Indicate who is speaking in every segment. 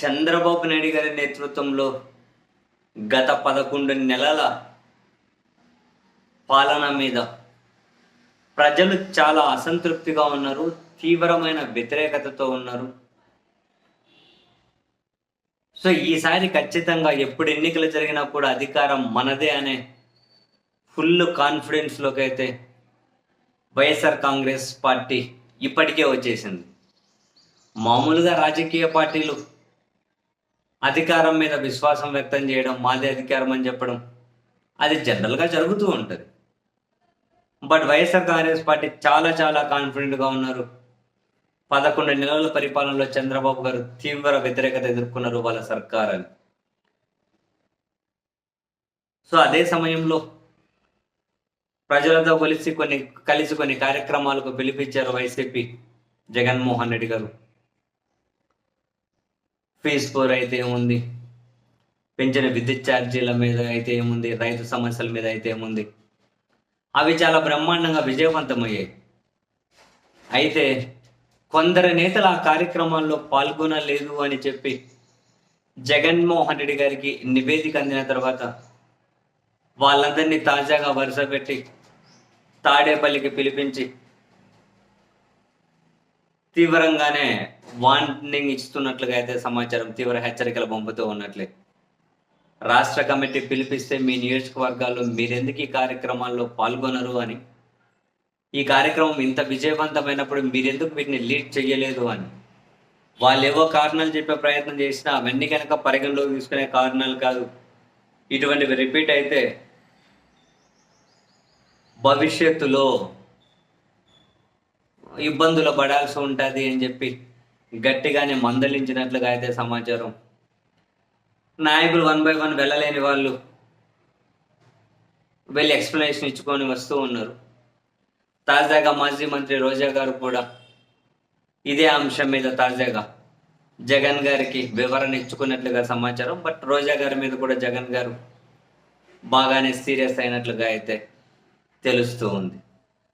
Speaker 1: చంద్రబాబు నాయుడు గారి నేతృత్వంలో గత పదకొండు నెలల పాలన మీద ప్రజలు చాలా అసంతృప్తిగా ఉన్నారు తీవ్రమైన వ్యతిరేకతతో ఉన్నారు. సో ఈసారి ఖచ్చితంగా ఎప్పుడు ఎన్నికలు జరిగినా కూడా అధికారం మనదే అనే ఫుల్ కాన్ఫిడెన్స్లోకి అయితే వైఎస్ఆర్ కాంగ్రెస్ పార్టీ ఇప్పటికే వచ్చేసింది. మామూలుగా రాజకీయ పార్టీలు అధికారం మీద విశ్వాసం వ్యక్తం చేయడం మాది అధికారం అని చెప్పడం అది జనరల్గా జరుగుతూ ఉంటుంది. బట్ వైఎస్ఆర్ కాంగ్రెస్ పార్టీ చాలా చాలా కాన్ఫిడెంట్గా ఉన్నారు. పదకొండు నెలల పరిపాలనలో చంద్రబాబు గారు తీవ్ర వ్యతిరేకత ఎదుర్కొన్నారు వాళ్ళ సర్కార్ అని సో అదే సమయంలో ప్రజలతో కలిసి కొన్ని కలిసి కొన్ని కార్యక్రమాలకు పిలిపించారు వైసీపీ జగన్మోహన్ రెడ్డి గారు. ఫీజ్ ఫోర్ అయితే ఏముంది? పెంచిన విద్యుత్ ఛార్జీల మీద అయితే ఏముంది? రైతు సమస్యల మీద అయితే ఏముంది? అవి చాలా బ్రహ్మాండంగా విజయవంతమయ్యాయి. అయితే కొందరు నేతలు ఆ కార్యక్రమాల్లో పాల్గొనలేదు అని చెప్పి జగన్మోహన్ రెడ్డి గారికి నివేదిక అందిన తర్వాత వాళ్ళందరినీ తాజాగా వరుస పెట్టి తాడేపల్లికి పిలిపించి తీవ్రంగానే వార్నింగ్ ఇస్తున్నట్లుగా అయితే సమాచారం తీవ్ర హెచ్చరికలు పంపుతూ ఉన్నట్లే. రాష్ట్ర కమిటీ పిలిపిస్తే మీ నియోజకవర్గాల్లో మీరెందుకు ఈ కార్యక్రమాల్లో పాల్గొనరు అని. ఈ కార్యక్రమం ఇంత విజయవంతమైనప్పుడు మీరెందుకు వీటిని లీడ్ చేయలేదు అని. వాళ్ళు ఏవో కారణాలు చెప్పే ప్రయత్నం చేసినా అవన్నీ కనుక పరిగణలోకి తీసుకునే కారణాలు కాదు. ఇటువంటివి రిపీట్ అయితే భవిష్యత్తులో ఇబ్బందులు పడాల్సి ఉంటుంది అని చెప్పి గట్టిగానే మందలించినట్లుగా అయితే సమాచారం. నాయకులు వన్ బై వన్ వెళ్ళలేని వాళ్ళు వెళ్ళి ఎక్స్ప్లెనేషన్ ఇచ్చుకొని వస్తూ ఉన్నారు. తాజాగా మాజీ మంత్రి రోజా గారు కూడా ఇదే అంశం మీద తాజాగా జగన్ గారికి వివరణ ఇచ్చుకున్నట్లుగా సమాచారం. బట్ రోజా గారి మీద కూడా జగన్ గారు బాగానే సీరియస్ అయినట్లుగా అయితే తెలుస్తూ ఉంది.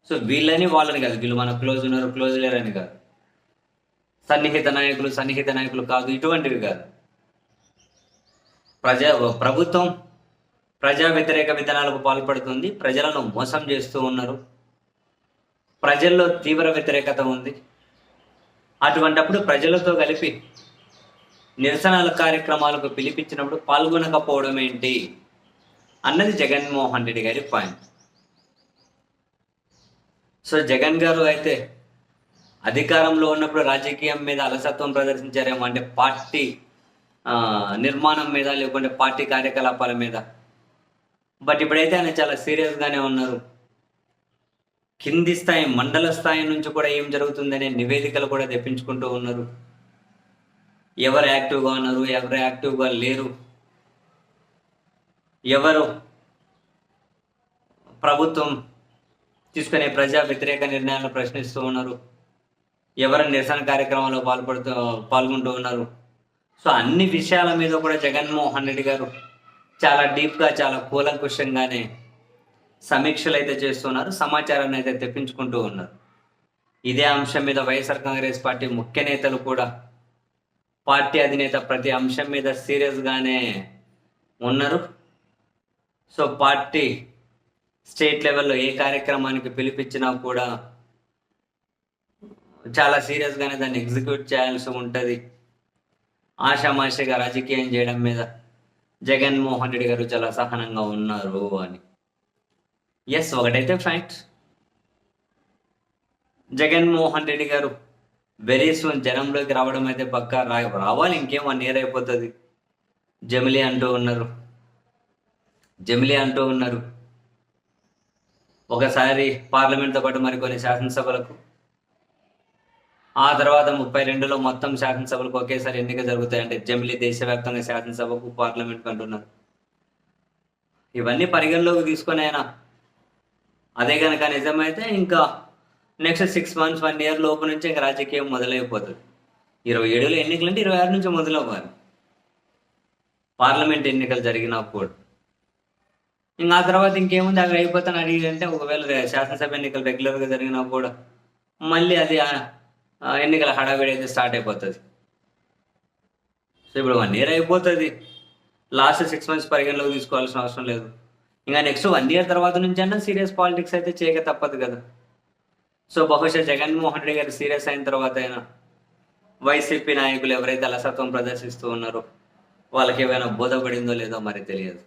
Speaker 1: సో వీళ్ళని వాళ్ళని కాదు వీళ్ళు మన క్లోజ్ ఉన్నారు క్లోజ్ లేరని కాదు. సన్నిహిత నాయకులు సన్నిహిత నాయకులు కాదు ఇటువంటివి కాదు. ప్రజా ప్రభుత్వం ప్రజా వ్యతిరేక విధానాలకు పాల్పడుతుంది ప్రజలను మోసం చేస్తూ ఉన్నారు. ప్రజల్లో తీవ్ర వ్యతిరేకత ఉంది. అటువంటప్పుడు ప్రజలతో కలిపి నిరసనల కార్యక్రమాలకు పిలిపించినప్పుడు పాల్గొనకపోవడం ఏంటి? అన్నది జగన్మోహన్ రెడ్డి గారి పాయింట్ సో జగన్ గారు అయితే అధికారంలో ఉన్నప్పుడు రాజకీయం మీద అలసత్వం ప్రదర్శించారేమో అంటే పార్టీ నిర్మాణం మీద లేకుంటే పార్టీ కార్యకలాపాల మీద. బట్ ఇప్పుడైతే ఆయన చాలా సీరియస్గానే ఉన్నారు. కింది స్థాయి మండల స్థాయి నుంచి కూడా ఏం జరుగుతుందనే నివేదికలు కూడా తెప్పించుకుంటూ ఉన్నారు. ఎవరు యాక్టివ్గా ఉన్నారు ఎవరు యాక్టివ్గా లేరు ఎవరు ప్రభుత్వం తీసుకునే ప్రజా వ్యతిరేక నిర్ణయాలను ప్రశ్నిస్తూ ఉన్నారు. ఎవరు నిరసన కార్యక్రమంలో పాల్పడుతూ పాల్గొంటూ ఉన్నారు. సో అన్ని విషయాల మీద కూడా జగన్మోహన్ రెడ్డి గారు చాలా డీప్గా చాలా కూలంకుషంగానే సమీక్షలు అయితే చేస్తున్నారు సమాచారాన్ని అయితే తెప్పించుకుంటూ ఉన్నారు. ఇదే అంశం మీద వైఎస్ఆర్ కాంగ్రెస్ పార్టీ ముఖ్య నేతలు కూడా పార్టీ అధినేత ప్రతి అంశం మీద సీరియస్గానే ఉన్నారు. సో పార్టీ స్టేట్ లెవెల్లో ఏ కార్యక్రమానికి పిలిపించినా కూడా చాలా సీరియస్గానే దాన్ని ఎగ్జిక్యూట్ చేయాల్సి ఉంటుంది. ఆషామాషిగా రాజకీయం చేయడం మీద జగన్మోహన్ రెడ్డి గారు చాలా సహనంగా ఉన్నారు అని. ఎస్ ఒకటైతే ఫ్యాక్ట్ జగన్మోహన్ రెడ్డి గారు వెరీ సూన్ జనంలోకి రావడం అయితే పక్కా రా రావాలి ఇంకేం వన్ ఇయర్ అయిపోతుంది. జమిలి అంటూ ఉన్నారు. జమిలి అంటూ ఉన్నారు. ఒకసారి పార్లమెంట్తో పాటు మరికొన్ని శాసనసభలకు ఆ తర్వాత ముప్పై రెండులో మొత్తం శాసనసభలకు ఒకేసారి ఎన్నిక జరుగుతాయంటే జమిలీ దేశవ్యాప్తంగా శాసనసభకు పార్లమెంట్ అంటున్నారు ఇవన్నీ పరిగణలోకి తీసుకొని అయినా అదే కనుక నిజమైతే ఇంకా next six months one year లోపు నుంచి ఇంకా రాజకీయం మొదలైపోతుంది. ఇరవై ఏడులో ఎన్నికలు అంటే ఇరవై ఆరు నుంచి మొదలవ్వాలి. పార్లమెంట్ ఎన్నికలు జరిగినప్పుడు ఇంకా ఆ తర్వాత ఇంకేముంది? అవి అయిపోతాను అడిగి అంటే ఒకవేళ శాసనసభ ఎన్నికలు రెగ్యులర్గా జరిగినా కూడా మళ్ళీ అది ఎన్నికల హడావిడి అయితే స్టార్ట్ అయిపోతుంది. సో ఇప్పుడు వన్ ఇయర్ అయిపోతుంది. లాస్ట్ సిక్స్ మంత్స్ పరిగణలోకి తీసుకోవాల్సిన అవసరం లేదు. ఇంకా నెక్స్ట్ వన్ ఇయర్ తర్వాత నుంచి అన్నా సీరియస్ పాలిటిక్స్ అయితే చేయక తప్పదు కదా. సో బహుశా జగన్మోహన్ రెడ్డి గారు సీరియస్ అయిన తర్వాత అయినా వైసీపీ నాయకులు ఎవరైతే అలసత్వం ప్రదర్శిస్తూ ఉన్నారో వాళ్ళకి ఏమైనా బోధపడిందో లేదో మరి తెలియదు.